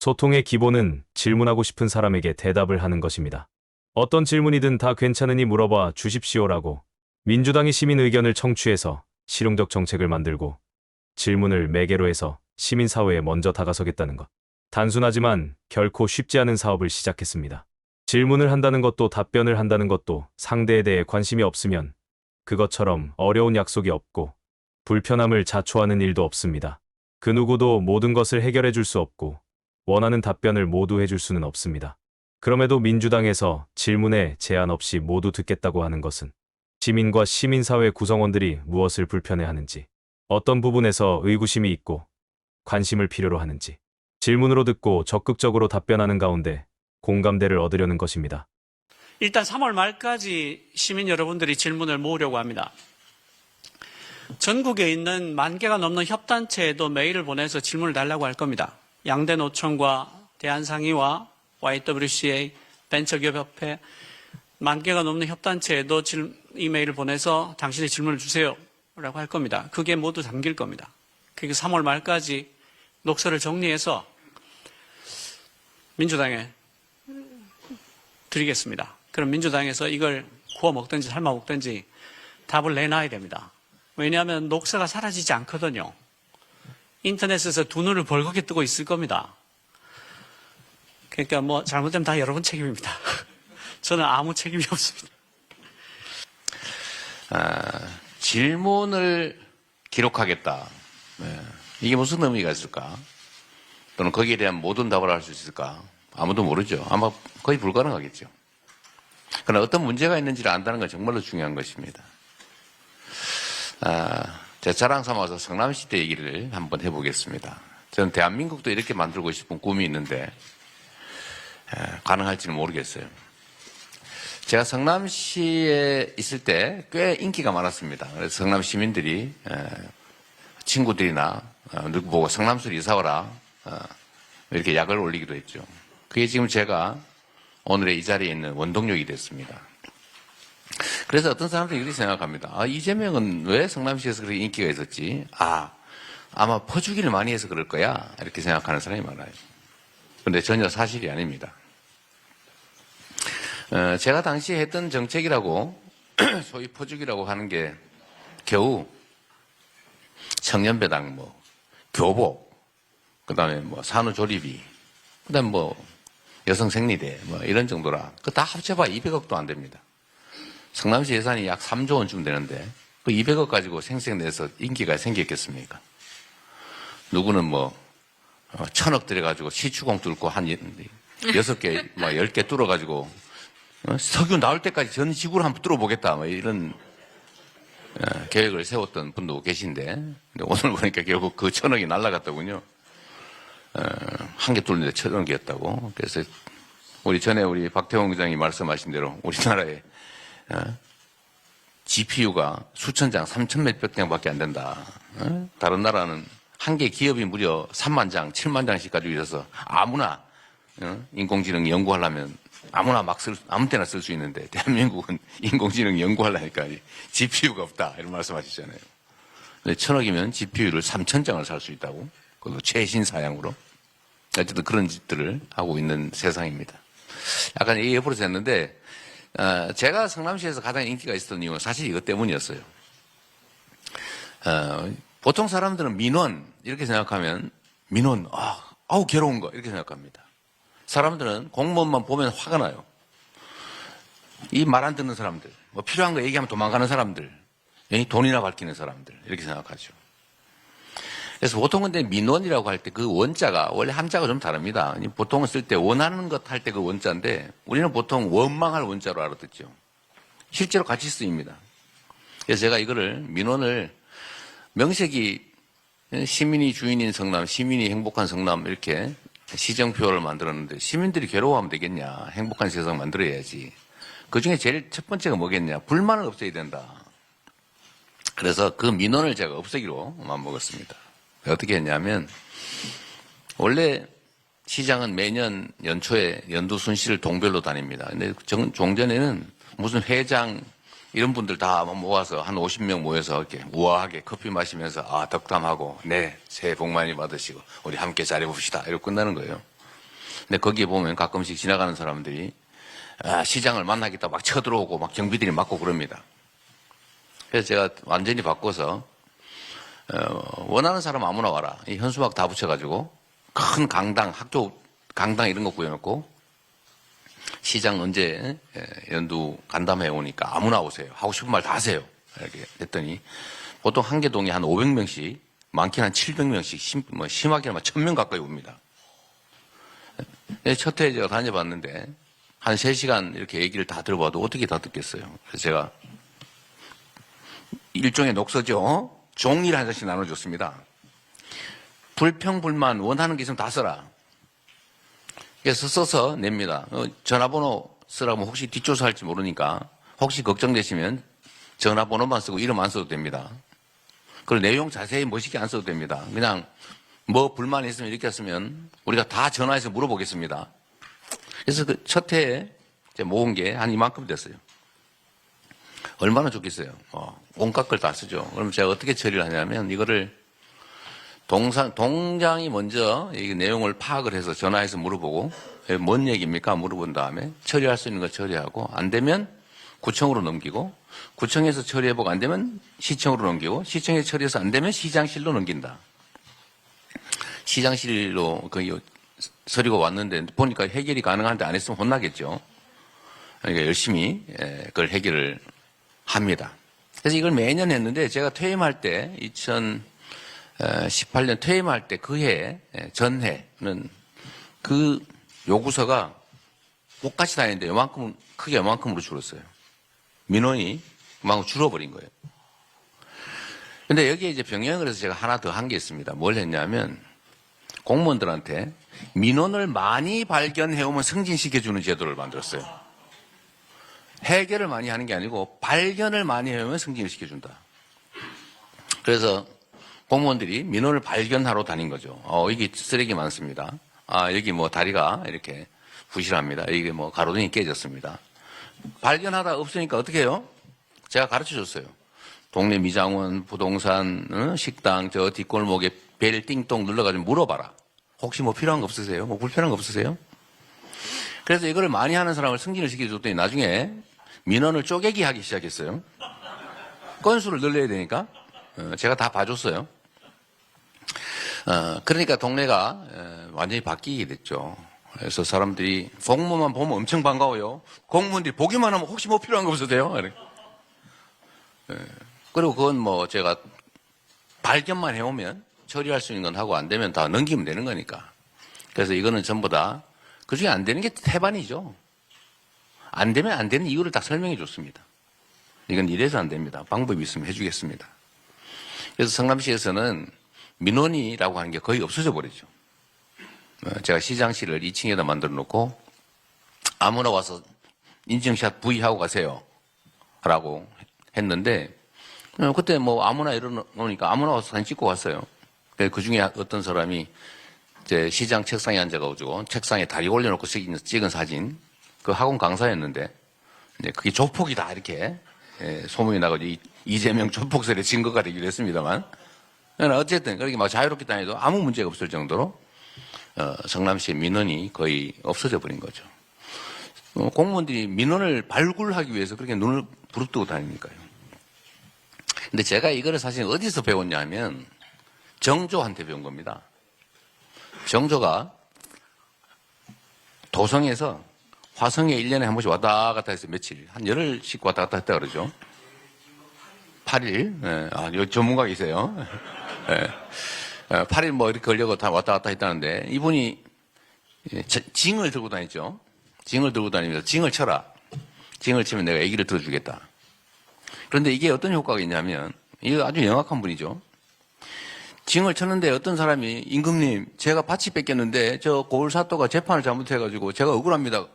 소통의 기본은 질문하고 싶은 사람에게 대답을 하는 것입니다. 어떤 질문이든 다 괜찮으니 물어봐 주십시오라고 민주당이 시민 의견을 청취해서 실용적 정책을 만들고 질문을 매개로 해서 시민사회에 먼저 다가서겠다는 것. 단순하지만 결코 쉽지 않은 사업을 시작했습니다. 질문을 한다는 것도 답변을 한다는 것도 상대에 대해 관심이 없으면 그것처럼 어려운 약속이 없고 불편함을 자초하는 일도 없습니다. 그 누구도 모든 것을 해결해 줄 수 없고 원하는 답변을 모두 해줄 수는 없습니다. 그럼에도 민주당에서 질문에 제한 없이 모두 듣겠다고 하는 것은 시민과 시민사회 구성원들이 무엇을 불편해하는지, 어떤 부분에서 의구심이 있고 관심을 필요로 하는지, 질문으로 듣고 적극적으로 답변하는 가운데 공감대를 얻으려는 것입니다. 일단 3월 말까지 시민 여러분들이 질문을 모으려고 합니다. 전국에 있는 만 개가 넘는 협단체에도 메일을 보내서 질문을 달라고 할 겁니다. 양대 노총과 대한상의와 YWCA, 벤처기업협회 만 개가 넘는 협단체에도 질- 이메일을 보내서 당신의 질문을 주세요. 라고 할 겁니다. 그게 모두 담길 겁니다. 그게 3월 말까지 녹서를 정리해서 민주당에 드리겠습니다. 그럼 민주당에서 이걸 구워 먹든지 삶아 먹든지 답을 내놔야 됩니다. 왜냐하면 녹사가 사라지지 않거든요. 인터넷에서 두 눈을 벌겋게 뜨고 있을 겁니다. 그러니까 뭐 잘못되면 다 여러분 책임입니다. 저는 아무 책임이 없습니다. 질문을 기록하겠다. 네. 이게 무슨 의미가 있을까? 또는 거기에 대한 모든 답을 할 수 있을까? 아무도 모르죠. 아마 거의 불가능하겠죠. 그러나 어떤 문제가 있는지를 안다는 건 정말로 중요한 것입니다. 아, 제 자랑 삼아서 성남시 때 얘기를 한번 해보겠습니다. 저는 대한민국도 이렇게 만들고 싶은 꿈이 있는데 에, 가능할지는 모르겠어요. 제가 성남시에 있을 때 꽤 인기가 많았습니다. 그래서 성남 시민들이 에, 친구들이나 어, 누구 보고 성남시로 이사 와라 어, 이렇게 약을 올리기도 했죠. 그게 지금 제가 오늘의 이 자리에 있는 원동력이 됐습니다. 그래서 어떤 사람들이 이렇게 생각합니다. 아, 이재명은 왜 성남시에서 그렇게 인기가 있었지? 아, 아마 퍼주기를 많이 해서 그럴 거야. 이렇게 생각하는 사람이 많아요. 근데 전혀 사실이 아닙니다. 어, 제가 당시에 했던 정책이라고 소위 퍼주기라고 하는 게 겨우 청년배당, 뭐 교복, 그 다음에 뭐 산후조리비, 그 다음 뭐 여성생리대 뭐 이런 정도라 그 다 합쳐봐 200억도 안 됩니다. 성남시 예산이 약 3조 원쯤 되는데 그 200억 가지고 생생 내서 인기가 생겼겠습니까? 누구는 뭐 어, 천억 들여가지고 시추공 뚫고 한 여- 여섯 개, 뭐열개 뚫어가지고 어, 석유 나올 때까지 전 지구를 한번 뚫어보겠다 뭐 이런 어, 계획을 세웠던 분도 계신데 오늘 보니까 결국 그 천억이 날라갔더군요. 어, 한개 뚫는데 천억이었다고. 그래서 우리 전에 우리 박태원 의장이 말씀하신 대로 우리나라에 어, GPU가 수천 장, 삼천 몇백 장밖에 안 된다. 어? 다른 나라는 한 개 기업이 무려 3만 장, 7만 장씩 가지고 있어서 아무나 어? 인공지능 연구하려면 아무나 막 쓸, 아무 때나 쓸 수 있는데 대한민국은 인공지능 연구하려니까 GPU가 없다 이런 말씀 하시잖아요. 근데 천억이면 GPU를 3천 장을 살 수 있다고 그것도 최신 사양으로 어쨌든 그런 짓들을 하고 있는 세상입니다. 약간 이 옆으로 됐는데 어, 제가 성남시에서 가장 인기가 있었던 이유는 사실 이것 때문이었어요. 어, 보통 사람들은 민원 이렇게 생각하면 민원 아, 아우 괴로운 거 이렇게 생각합니다. 사람들은 공무원만 보면 화가 나요. 이 말 안 듣는 사람들, 뭐 필요한 거 얘기하면 도망가는 사람들, 이 돈이나 밝히는 사람들 이렇게 생각하죠. 그래서 보통 근데 민원이라고 할 때 그 원자가 원래 함자가 좀 다릅니다. 보통은 쓸 때 원하는 것 할 때 그 원자인데 우리는 보통 원망할 원자로 알아듣죠. 실제로 같이 쓰입니다. 그래서 제가 이거를 민원을 명색이 시민이 주인인 성남, 시민이 행복한 성남 이렇게 시정표를 만들었는데 시민들이 괴로워하면 되겠냐. 행복한 세상 만들어야지. 그 중에 제일 첫 번째가 뭐겠냐. 불만을 없애야 된다. 그래서 그 민원을 제가 없애기로 마음먹었습니다. 어떻게 했냐면 원래 시장은 매년 연초에 연두 순시를 동별로 다닙니다. 근데 정- 종전에는 무슨 회장 이런 분들 다 모아서 한 50명 모여서 이렇게 우아하게 커피 마시면서 아 덕담하고 네 새해 복 많이 받으시고 우리 함께 잘해봅시다 이러고 끝나는 거예요. 근데 거기에 보면 가끔씩 지나가는 사람들이 아, 시장을 만나겠다 막 쳐들어오고 막 경비들이 맞고 그럽니다. 그래서 제가 완전히 바꿔서 어, 원하는 사람 아무나 와라. 이 현수막 다 붙여가지고 큰 강당, 학교 강당 이런 거 구해놓고 시장 언제 에, 연두 간담회 오니까 아무나 오세요. 하고 싶은 말 다 하세요. 이렇게 했더니 보통 한 개 동에 한 500명씩 많게는 한 700명씩 심, 뭐 심하게는 막 1000명 가까이 옵니다. 예, 첫 회에 제가 다녀봤는데 한 3시간 이렇게 얘기를 다 들어봐도 어떻게 다 듣겠어요. 그래서 제가 일종의 녹서죠. 어? 종이를 한 장씩 나눠줬습니다. 불평, 불만, 원하는 게 있으면 다 써라. 그래서 써서 냅니다. 어, 전화번호 쓰라고 혹시 뒷조사할지 모르니까 혹시 걱정되시면 전화번호만 쓰고 이름 안 써도 됩니다. 그리고 내용 자세히 멋있게 안 써도 됩니다. 그냥 뭐 불만 있으면 이렇게 쓰면 우리가 다 전화해서 물어보겠습니다. 그래서 그 첫 해에 모은 게 한 이만큼 됐어요. 얼마나 좋겠어요. 어, 온갖 걸 다 쓰죠. 그럼 제가 어떻게 처리를 하냐면 이거를 동상, 동장이 먼저 이 내용을 파악을 해서 전화해서 물어보고 예, 뭔 얘기입니까? 물어본 다음에 처리할 수 있는 거 처리하고 안 되면 구청으로 넘기고 구청에서 처리해보고 안 되면 시청으로 넘기고 시청에 처리해서 안 되면 시장실로 넘긴다. 시장실로 그 서류가 왔는데 보니까 해결이 가능한데 안 했으면 혼나겠죠. 그러니까 열심히 예, 그걸 해결을 합니다. 그래서 이걸 매년 했는데 제가 퇴임할 때 2018년 퇴임할 때 그해 예, 전해는 그 요구서가 똑같이 다니는데 요만큼 크게 요만큼으로 줄었어요. 민원이 그만큼 줄어버린 거예요. 근데 여기에 이제 병행을 해서 제가 하나 더 한 게 있습니다. 뭘 했냐면 공무원들한테 민원을 많이 발견해오면 승진시켜주는 제도를 만들었어요. 해결을 많이 하는 게 아니고 발견을 많이 해오면 승진을 시켜준다. 그래서 공무원들이 민원을 발견하러 다닌 거죠. 어, 여기 쓰레기 많습니다. 아, 여기 뭐 다리가 이렇게 부실합니다. 여기 뭐 가로등이 깨졌습니다. 발견하다 없으니까 어떻게 해요? 제가 가르쳐 줬어요. 동네 미장원, 부동산, 어? 식당, 저 뒷골목에 벨 띵동 눌러가지고 물어봐라. 혹시 뭐 필요한 거 없으세요? 뭐 불편한 거 없으세요? 그래서 이거를 많이 하는 사람을 승진을 시켜줬더니 나중에 민원을 쪼개기 하기 시작했어요. 건수를 늘려야 되니까. 어, 제가 다 봐줬어요. 어, 그러니까 동네가 에, 완전히 바뀌게 됐죠. 그래서 사람들이 공무만 보면 엄청 반가워요. 공무원들이 보기만 하면 혹시 뭐 필요한 거? 이렇게. 예. 그리고 그건 뭐 제가 발견만 해오면 처리할 수 있는 건 하고 안 되면 다 넘기면 되는 거니까. 그래서 이거는 전부 다 그중에 안 되는 게 태반이죠. 안 되면 안 되는 이유를 딱 설명해 줬습니다. 이건 이래서 안 됩니다. 방법이 있으면 해주겠습니다. 그래서 성남시에서는 민원이라고 하는 게 거의 없어져 버리죠. 어, 제가 시장실을 2층에다 만들어 놓고 아무나 와서 인증샷 V 하고 가세요. 라고 했는데 어, 그때 뭐 아무나 이러니까 아무나 와서 사진 찍고 갔어요. 그 중에 어떤 사람이 이제 시장 책상에 앉아가지고 책상에 다리 올려놓고 찍은 사진 그 학원 강사였는데 이제 그게 조폭이다 이렇게 예, 소문이 나가지고 이- 이재명 조폭설의 증거가 되기도 했습니다만 그러나 어쨌든 그렇게 막 자유롭게 다녀도 아무 문제가 없을 정도로 어, 성남시의 민원이 거의 없어져 버린 거죠. 어, 공무원들이 민원을 발굴하기 위해서 그렇게 눈을 부릅뜨고 다니니까요. 근데 제가 이거를 사실 어디서 배웠냐면 정조한테 배운 겁니다. 정조가 도성에서 화성에 1년에 한 번씩 왔다 갔다 해서 며칠, 한 열흘씩 왔다 갔다 했다 그러죠. 8일, 예, 아, 여기 전문가이세요. 예. 예, 8일 뭐 이렇게 걸려고 다 왔다 갔다 했다는데 이분이 예, 저- 징을 들고 다녔죠. 징을 들고 다니면서 징을 쳐라. 징을 치면 내가 얘기를 들어주겠다. 그런데 이게 어떤 효과가 있냐면 이거 아주 영악한 분이죠. 징을 쳤는데 어떤 사람이 임금님 제가 밭이 뺏겼는데 저 고을 사또가 재판을 잘못해가지고 제가 억울합니다.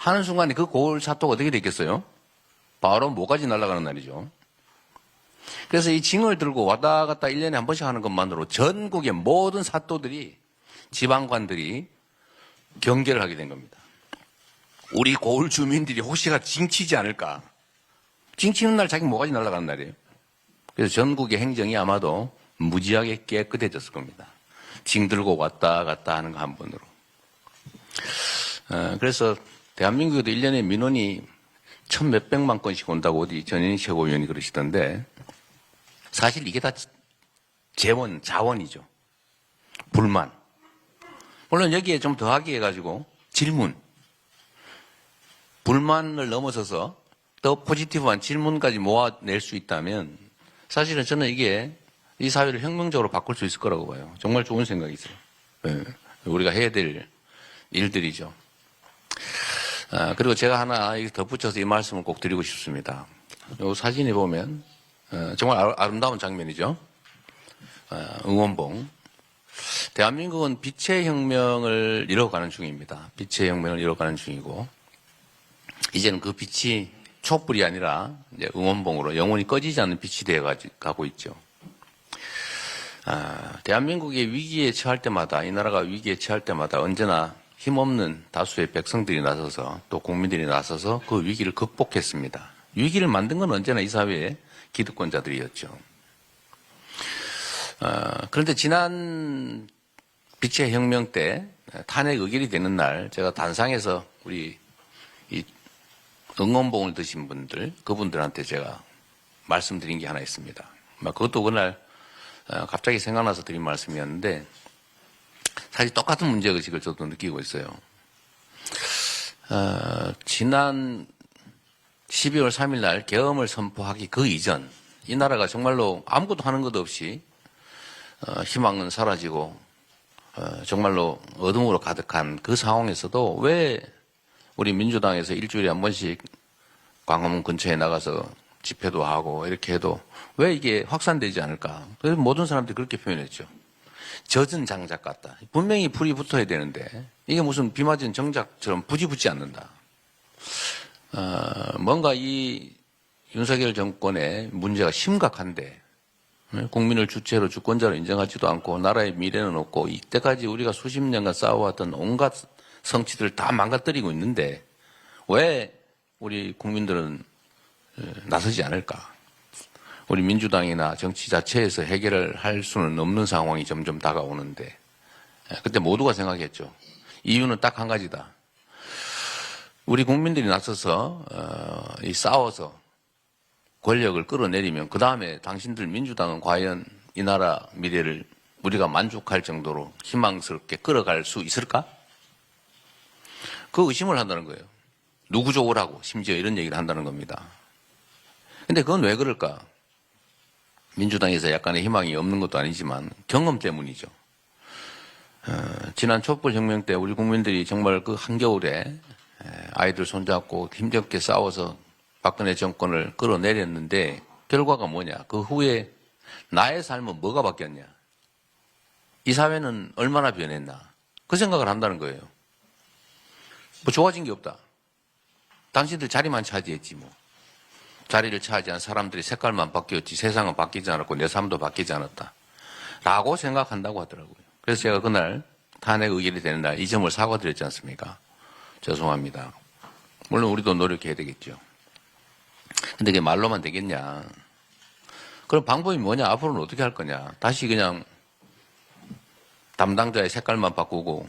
하는 순간에 그 고을 사또가 어떻게 됐겠어요? 바로 뭐까지 날아가는 날이죠. 그래서 이 징을 들고 왔다 갔다 1년에 한 번씩 하는 것만으로 전국의 모든 사또들이 지방관들이 경계를 하게 된 겁니다. 우리 고을 주민들이 혹시가 징치지 않을까. 징치는 날 자기 뭐가지 날아가는 날이에요. 그래서 전국의 행정이 아마도 무지하게 깨끗해졌을 겁니다. 징 들고 왔다 갔다 하는 거 한 번으로. 어, 그래서 대한민국에도 1년에 민원이 천 몇백만 건씩 온다고 어디 전현희 최고위원이 그러시던데 사실 이게 다 재원, 자원이죠. 불만. 물론 여기에 좀 더하기 해가지고 질문. 불만을 넘어서서 더 포지티브한 질문까지 모아낼 수 있다면 사실은 저는 이게 이 사회를 혁명적으로 바꿀 수 있을 거라고 봐요. 정말 좋은 생각이 있어요. 예. 우리가 해야 될 일들이죠. 아, 그리고 제가 하나 덧붙여서 이 말씀을 꼭 드리고 싶습니다. 이 사진에 보면 어, 정말 아름- 아름다운 장면이죠. 어, 응원봉. 대한민국은 빛의 혁명을 이뤄가는 중입니다. 빛의 혁명을 이뤄가는 중이고 이제는 그 빛이 촛불이 아니라 응원봉으로 영원히 꺼지지 않는 빛이 되어 가지- 가고 있죠. 아, 대한민국의 위기에 처할 때마다 이 나라가 위기에 처할 때마다 언제나 힘없는 다수의 백성들이 나서서 또 국민들이 나서서 그 위기를 극복했습니다. 위기를 만든 건 언제나 이 사회의 기득권자들이었죠. 아, 그런데 지난 빛의 혁명 때 탄핵 의결이 되는 날 제가 단상에서 우리 이 응원봉을 드신 분들 그분들한테 제가 말씀드린 게 하나 있습니다. 막 그것도 그날 어, 갑자기 생각나서 드린 말씀이었는데 사실 똑같은 문제의식을 저도 느끼고 있어요. 어, 지난 12월 3일 날 계엄을 선포하기 그 이전 이 나라가 정말로 아무것도 하는 것 없이 어, 희망은 사라지고 어, 정말로 어둠으로 가득한 그 상황에서도 왜 우리 민주당에서 일주일에 한 번씩 광화문 근처에 나가서 집회도 하고 이렇게 해도 왜 이게 확산되지 않을까? 그래서 모든 사람들이 그렇게 표현했죠. 젖은 장작 같다. 분명히 불이 붙어야 되는데 이게 무슨 비 맞은 정작처럼 부지 붙지 않는다. 어, 뭔가 이 윤석열 정권의 문제가 심각한데 네? 국민을 주체로 주권자로 인정하지도 않고 나라의 미래는 없고 이때까지 우리가 수십 년간 쌓아왔던 온갖 성취들을 다 망가뜨리고 있는데 왜 우리 국민들은 에, 나서지 않을까? 우리 민주당이나 정치 자체에서 해결을 할 수는 없는 상황이 점점 다가오는데 에, 그때 모두가 생각했죠. 이유는 딱 한 가지다. 우리 국민들이 나서서 어, 이 싸워서 권력을 끌어내리면 그 다음에 당신들 민주당은 과연 이 나라 미래를 우리가 만족할 정도로 희망스럽게 끌어갈 수 있을까? 그 의심을 한다는 거예요. 누구 좋으라고 심지어 이런 얘기를 한다는 겁니다. 근데 그건 왜 그럴까? 민주당에서 약간의 희망이 없는 것도 아니지만 경험 때문이죠. 어, 지난 촛불 혁명 때 우리 국민들이 정말 그 한겨울에 에, 아이들 손잡고 힘겹게 싸워서 박근혜 정권을 끌어내렸는데 결과가 뭐냐? 그 후에 나의 삶은 뭐가 바뀌었냐? 이 사회는 얼마나 변했나? 그 생각을 한다는 거예요. 뭐 좋아진 게 없다. 당신들 자리만 차지했지 뭐. 자리를 차지한 사람들이 색깔만 바뀌었지 세상은 바뀌지 않았고 내 삶도 바뀌지 않았다. 라고 생각한다고 하더라고요. 그래서 제가 그날 탄핵 의결이 되는 날 이 점을 사과드렸지 않습니까? 죄송합니다. 물론 우리도 노력해야 되겠죠. 근데 그게 말로만 되겠냐. 그럼 방법이 뭐냐? 앞으로는 어떻게 할 거냐? 다시 그냥 담당자의 색깔만 바꾸고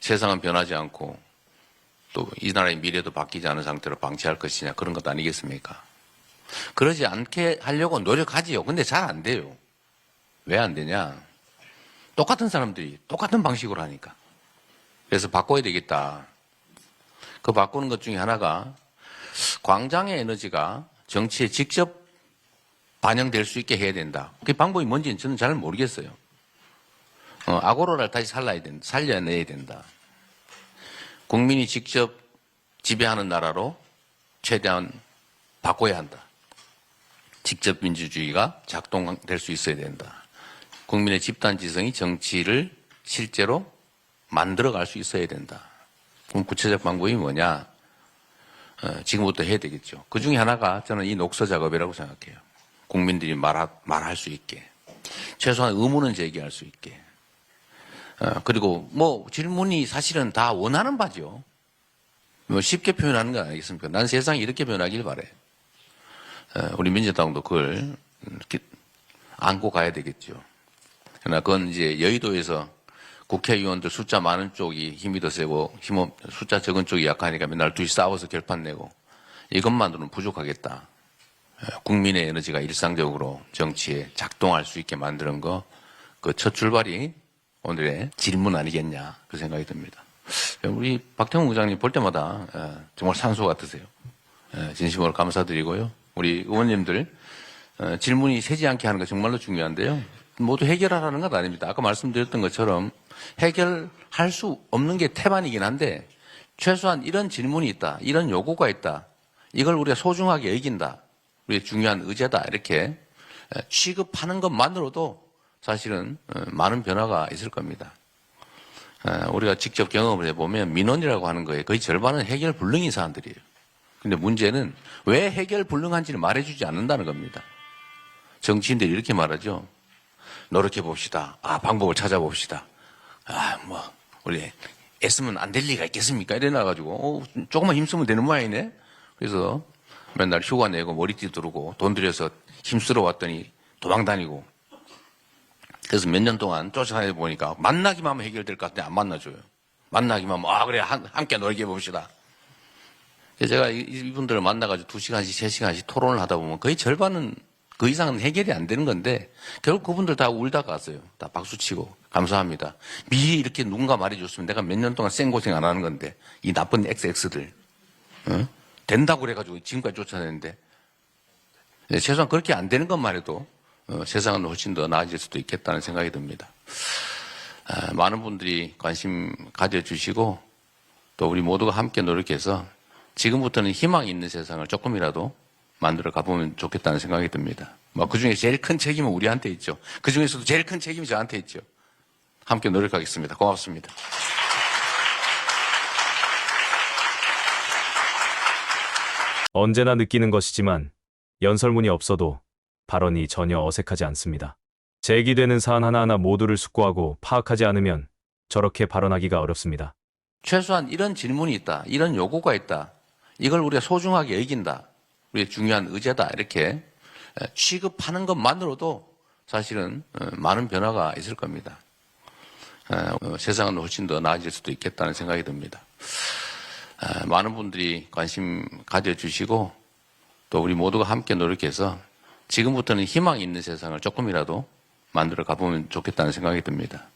세상은 변하지 않고 또 이 나라의 미래도 바뀌지 않은 상태로 방치할 것이냐 그런 것도 아니겠습니까? 그러지 않게 하려고 노력하지요. 근데 잘 안 돼요. 왜 안 되냐? 똑같은 사람들이 똑같은 방식으로 하니까. 그래서 바꿔야 되겠다. 그 바꾸는 것 중에 하나가 광장의 에너지가 정치에 직접 반영될 수 있게 해야 된다. 그 방법이 뭔지는 저는 잘 모르겠어요. 어, 아고로라를 다시 살려야 된다. 살려내야 된다. 국민이 직접 지배하는 나라로 최대한 바꿔야 한다. 직접 민주주의가 작동될 수 있어야 된다. 국민의 집단 지성이 정치를 실제로 만들어갈 수 있어야 된다. 그럼 구체적 방법이 뭐냐? 어, 지금부터 해야 되겠죠. 그 중에 하나가 저는 이 녹서 작업이라고 생각해요. 국민들이 말하, 말할 수 있게. 최소한 의문은 제기할 수 있게. 어, 그리고 뭐 질문이 사실은 다 원하는 바죠. 뭐 쉽게 표현하는 거 아니겠습니까? 난 세상이 이렇게 변하길 바래. 어, 우리 민주당도 그걸 이렇게 안고 가야 되겠죠. 그러나 그건 이제 여의도에서 국회의원들 숫자 많은 쪽이 힘이 더 세고 힘 없, 숫자 적은 쪽이 약하니까 맨날 둘이 싸워서 결판 내고 이것만으로는 부족하겠다. 에, 국민의 에너지가 일상적으로 정치에 작동할 수 있게 만드는 거 그 첫 출발이 오늘의 질문 아니겠냐 그 생각이 듭니다. 우리 박태웅 의장님 볼 때마다 에, 정말 산소 같으세요. 에, 진심으로 감사드리고요. 우리 의원님들 어, 질문이 새지 않게 하는 거 정말로 중요한데요. 모두 해결하라는 건 아닙니다. 아까 말씀드렸던 것처럼 해결할 수 없는 게 태반이긴 한데 최소한 이런 질문이 있다, 이런 요구가 있다, 이걸 우리가 소중하게 여긴다, 우리의 중요한 의제다 이렇게 에, 취급하는 것만으로도 사실은 어, 많은 변화가 있을 겁니다. 에, 우리가 직접 경험을 해보면 민원이라고 하는 거에 거의 절반은 해결 불능인 사람들이에요. 근데 문제는 왜 해결 불능한지를 말해주지 않는다는 겁니다. 정치인들이 이렇게 말하죠. 노력해 봅시다. 아, 방법을 찾아봅시다. 아, 뭐, 우리 애쓰면 안 될 리가 있겠습니까? 이래 나가지고, 어, 조금만 힘쓰면 되는 모양이네? 그래서 맨날 휴가 내고 머리띠 두르고 돈 들여서 힘쓸어 왔더니 도망 다니고. 그래서 몇 년 동안 쫓아다니다 보니까 만나기만 하면 해결될 것 같은데 안 만나줘요. 만나기만 하면, 아, 그래, 한- 함께 놀게 봅시다. 제가 이- 이분들을 만나가지고 두 시간씩, 세 시간씩 토론을 하다 보면 거의 절반은 그 이상은 해결이 안 되는 건데 결국 그분들 다 울다 갔어요. 다 박수 치고 감사합니다. 미리 이렇게 누군가 말해줬으면 내가 몇 년 동안 생고생 안 하는 건데 이 나쁜 XX들 어? 된다고 그래가지고 지금까지 쫓아내는데 네, 최소한 그렇게 안 되는 것만 해도 어, 세상은 훨씬 더 나아질 수도 있겠다는 생각이 듭니다. 아, 많은 분들이 관심 가져주시고 또 우리 모두가 함께 노력해서 지금부터는 희망 있는 세상을 조금이라도 만들어 가보면 좋겠다는 생각이 듭니다. 뭐, 그 중에 제일 큰 책임은 우리한테 있죠. 그 중에서도 제일 큰 책임이 저한테 있죠. 함께 노력하겠습니다. 고맙습니다. 언제나 느끼는 것이지만 연설문이 없어도 발언이 전혀 어색하지 않습니다. 제기되는 사안 하나하나 모두를 숙고하고 파악하지 않으면 저렇게 발언하기가 어렵습니다. 최소한 이런 질문이 있다. 이런 요구가 있다. 이걸 우리가 소중하게 여긴다. 우리의 중요한 의제다. 이렇게 취급하는 것만으로도 사실은 어, 많은 변화가 있을 겁니다. 어, 세상은 훨씬 더 나아질 수도 있겠다는 생각이 듭니다. 어, 많은 분들이 관심 가져주시고 또 우리 모두가 함께 노력해서 지금부터는 희망 있는 세상을 조금이라도 만들어 가보면 좋겠다는 생각이 듭니다.